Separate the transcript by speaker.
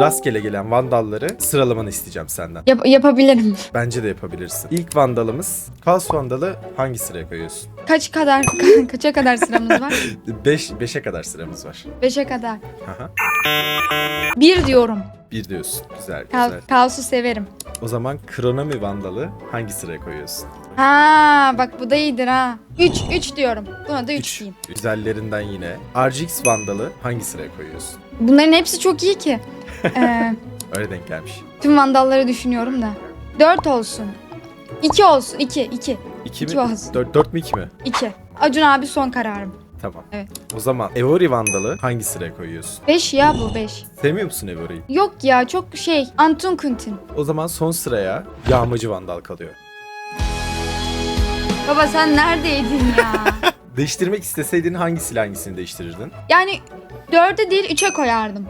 Speaker 1: Rastgele gelen vandalları sıralamanı isteyeceğim senden.
Speaker 2: Yap- yapabilirim.
Speaker 1: Bence de yapabilirsin. İlk vandalımız Kaos Vandalı hangi sıraya koyuyorsun?
Speaker 2: Kaç kadar kaça kadar sıramız var?
Speaker 1: 5 5'e kadar sıramız var.
Speaker 2: 5'e kadar.
Speaker 1: Aha.
Speaker 2: Bir diyorum.
Speaker 1: Bir diyorsun. Güzel
Speaker 2: Ka-
Speaker 1: güzel.
Speaker 2: kaosu severim.
Speaker 1: O zaman Kronomi Vandalı hangi sıraya koyuyorsun?
Speaker 2: Ha bak bu da iyidir ha. 3 3 diyorum. Buna da 3
Speaker 1: Üç.
Speaker 2: diyeyim.
Speaker 1: Güzellerinden yine. RGX Vandalı hangi sıraya koyuyorsun?
Speaker 2: Bunların hepsi çok iyi ki. Ee,
Speaker 1: Öyle denk gelmiş.
Speaker 2: tüm vandalları düşünüyorum da. 4 olsun. 2 olsun. 2 2
Speaker 1: 2
Speaker 2: İki
Speaker 1: mi?
Speaker 2: olsun.
Speaker 1: 4, 4 mü 2 mi?
Speaker 2: 2. Acun abi son kararım.
Speaker 1: Tamam.
Speaker 2: Evet.
Speaker 1: O zaman Evori Vandalı hangi sıraya koyuyorsun?
Speaker 2: 5 ya bu 5.
Speaker 1: Sevmiyor musun Evori'yi?
Speaker 2: Yok ya çok şey. Antun Kuntin.
Speaker 1: O zaman son sıraya Yağmacı Vandal kalıyor.
Speaker 2: Baba sen neredeydin ya?
Speaker 1: Değiştirmek isteseydin hangi silah hangisini değiştirirdin?
Speaker 2: yani 4'e değil 3'e koyardım.